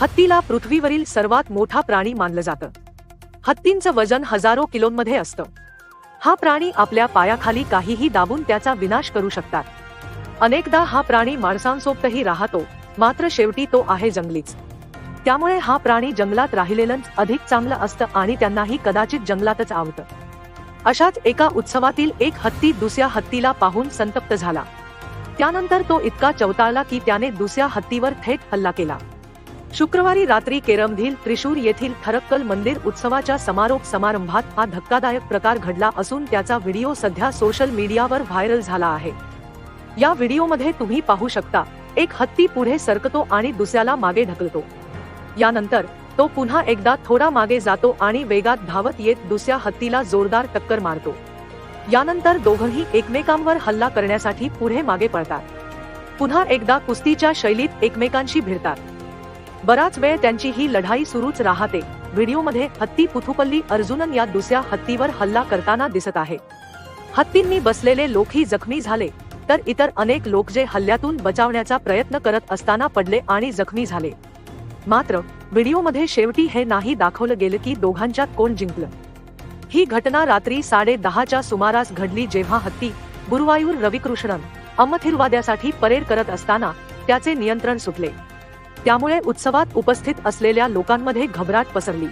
हत्तीला पृथ्वीवरील सर्वात मोठा प्राणी मानलं जातं. हत्तींचं वजन हजारो किलोंमध्ये असतं. हा प्राणी आपल्या पायाखाली काहीही दाबून त्याचा विनाश करू शकतात. अनेकदा हा प्राणी माणसांसोबतही राहतो मात्र शेवटी तो आहे जंगलीच. त्यामुळे हा प्राणी जंगलात राहिलेलं अधिक चांगलं असतं आणि त्यांनाही कदाचित जंगलातच आवडतं. अशाच एका उत्सवातील एक हत्ती दुसऱ्या हत्तीला पाहून संतप्त झाला. त्यानंतर तो इतका चवताळला की त्याने दुसऱ्या हत्तीवर थेट हल्ला केला. शुक्रवारी रात्री केरमधील त्रिशूर येथील थरक्कल मंदिर उत्सवाच्या समारोप समारंभात हा धक्कादायक प्रकार घडला असून त्याचा व्हिडिओ सध्या सोशल मीडियावर व्हायरल झाला आहे. या व्हिडिओमध्ये तुम्ही पाहू शकता एक हत्ती पुढे सरकतो आणि दुसऱ्याला मागे ढकलतो. यानंतर तो पुन्हा एकदा थोडा मागे जातो आणि वेगात धावत येत दुसऱ्या हत्तीला जोरदार टक्कर मारतो. यानंतर दोघंही एकमेकांवर हल्ला करण्यासाठी पुढे मागे पळतात. पुन्हा एकदा कुस्तीच्या शैलीत एकमेकांशी भिडतात. बराच वेळ त्यांची ही लढाई सुरूच राहते. व्हिडिओमध्ये हत्ती पुथुपल्ली अर्जुनन या दुसऱ्या हत्तीवर हल्ला करताना दिसत आहे. हत्तींनी बसलेले लोकही जखमी झाले तर इतर अनेक लोक जे हल्ल्यातून बचावण्याचा प्रयत्न करत असताना पडले आणि जखमी झाले. मात्र व्हिडिओमध्ये शेवटी हे नाही दाखवलं गेलं की दोघांच्यात कोण जिंकलं. ही घटना रात्री साडे दहाच्या सुमारास घडली जेव्हा हत्ती गुरुवायूर रविकृष्णन अमथिरवाद्यासाठी परेड करत असताना त्याचे नियंत्रण सुटले. त्यामुळे उत्सवात उपस्थित असलेल्या लोकांमध्ये घबराट पसरली.